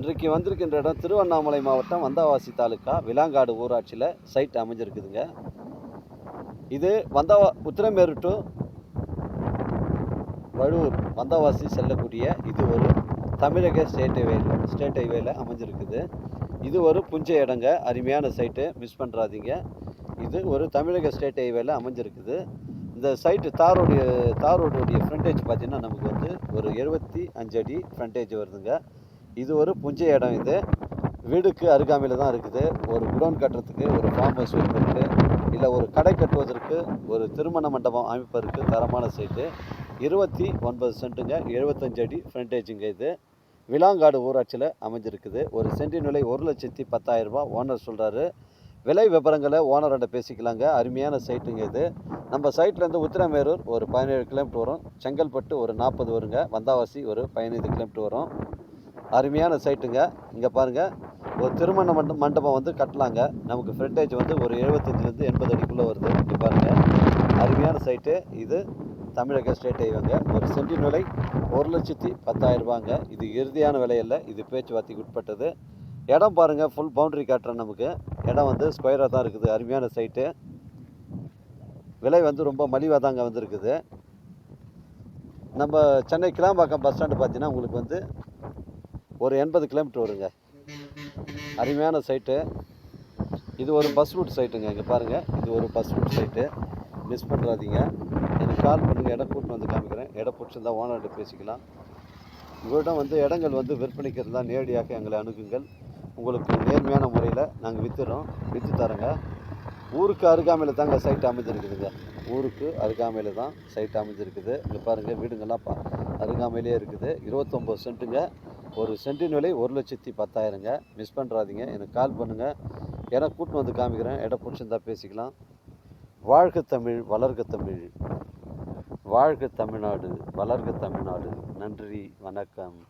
இன்றைக்கு வந்திருக்கின்ற இடம் திருவண்ணாமலை மாவட்டம் வந்தாவாசி தாலுக்கா விலாங்காடு ஊராட்சியில் சைட் அமைஞ்சிருக்குதுங்க. இது வந்தாவா உத்திரமேரு டு வழுவூர் வந்தாவாசி செல்லக்கூடிய இது ஒரு தமிழக ஸ்டேட் ஹைவேல ஸ்டேட் ஹைவேல அமைஞ்சிருக்குது. இது ஒரு புஞ்ச இடங்க அருமையான சைட்டு மிஸ் பண்ணுறாதீங்க இது ஒரு தமிழக ஸ்டேட் ஹைவேல அமைஞ்சிருக்குது. இந்த சைட்டு தாரோடைய தாரோடைய ஃப்ரண்டேஜ் பார்த்தீங்கன்னா நமக்கு வந்து ஒரு எழுபத்தி அஞ்சு அடி ஃப்ரண்டேஜ் வருதுங்க. இது ஒரு புஞ்ச இடம் இது. வீடுக்கு அருகாமையில் தான் இருக்குது. ஒரு குடோன் கட்டுறதுக்கு ஒரு ஃபார்ம் ஹவுஸ் வைப்பதற்கு இல்லை ஒரு கடை கட்டுவதற்கு ஒரு திருமண மண்டபம் அமைப்பதற்கு தரமான சைட்டு இருபத்தி ஒன்பது சென்ட்டுங்க எழுபத்தஞ்சு அடி ஃப்ரண்டேஜுங்க இது. விலாங்காடு ஊராட்சியில் அமைஞ்சிருக்குது. ஒரு சென்டின் விலை ஒரு லட்சத்தி பத்தாயிரரூபா ஓனர் சொல்கிறாரு விலை விவரங்களை ஓனரோட பேசிக்கலாங்க. அருமையான சைட்டுங்க இது. நம்ம சைட்லேருந்து உத்திரமேரூர் ஒரு பதினேழு கிலோமீட்டர் வரும். செங்கல்பட்டு ஒரு நாற்பது வருங்க. வந்தாவாசி ஒரு பதினைந்து கிலோமீட்டர் வரும். அருமையான சைட்டுங்க இங்கே பாருங்கள் ஒரு திருமண மண்ட மண்டபம் வந்து கட்டலாங்க. நமக்கு ஃப்ரண்டேஜ் வந்து ஒரு எழுபத்தஞ்சிலேருந்து எண்பது அடிக்குள்ளே வருது. இங்கே பாருங்கள் அருமையான சைட்டு இது தமிழக ஸ்டேட் ஹைவேங்க ஒரு சென்டின் விலை ஒரு லட்சத்தி பத்தாயிரம் ரூபாங்க. இது இறுதியான விலையில் இது பேச்சுவார்த்தைக்கு உட்பட்டது. இடம் பாருங்கள் ஃபுல் பவுண்டரி காட்டுறேன் நமக்கு. இடம் வந்து ஸ்கொயராக தான் இருக்குது. அருமையான சைட்டு விலை வந்து ரொம்ப மலிவாக தாங்க வந்திருக்குது. நம்ம சென்னை கிளாம்பாக்கம் பஸ் ஸ்டாண்டு பார்த்தீங்கன்னா உங்களுக்கு வந்து ஒரு எண்பது கிலோமீட்டர் வருங்க அருமையான சைட்டு இது ஒரு பஸ் ரூட் சைட்டுங்க இங்கே பாருங்கள் இது ஒரு பஸ் ரூட் சைட்டு மிஸ் பண்ணுறாதீங்க எனக்கு கால் பண்ணுங்கள் இடம் கூட்டின்னு வந்து காமிக்கிறேன். இடம் பிடிச்சிருந்தா ஓனர்கிட்ட பேசிக்கலாம். உங்கள்கிட்ட வந்து இடங்கள் வந்து விற்பனைக்கு இருந்தால் நேரடியாக எங்களை அணுகுங்கள். உங்களுக்கு நேர்மையான முறையில் நாங்கள் விற்றுறோம் விற்று தரோங்க. ஊருக்கு அருகாமையில் தாங்க சைட் அமைஞ்சிருக்குதுங்க. ஊருக்கு அருகாமையில் தான் சைட் அமைஞ்சிருக்குது. இங்கே பாருங்கள் வீடுங்கள்லாம் பா அருகாமையிலே இருக்குது. இருபத்தொம்போது சென்ட்டுங்க ஒரு சென்டின் விலை ஒரு லட்சத்தி பத்தாயிரங்க. மிஸ் பண்ணுறாதீங்க எனக்கு கால் பண்ணுங்கள் ஏன்னா கூட்டின்னு வந்து காமிக்கிறேன். இடம் பிடிச்சிருந்தா பேசிக்கலாம். வாழ்க தமிழ் வளர்க தமிழ். வாழ்க தமிழ்நாடு வளர்க தமிழ்நாடு. நன்றி வணக்கம்.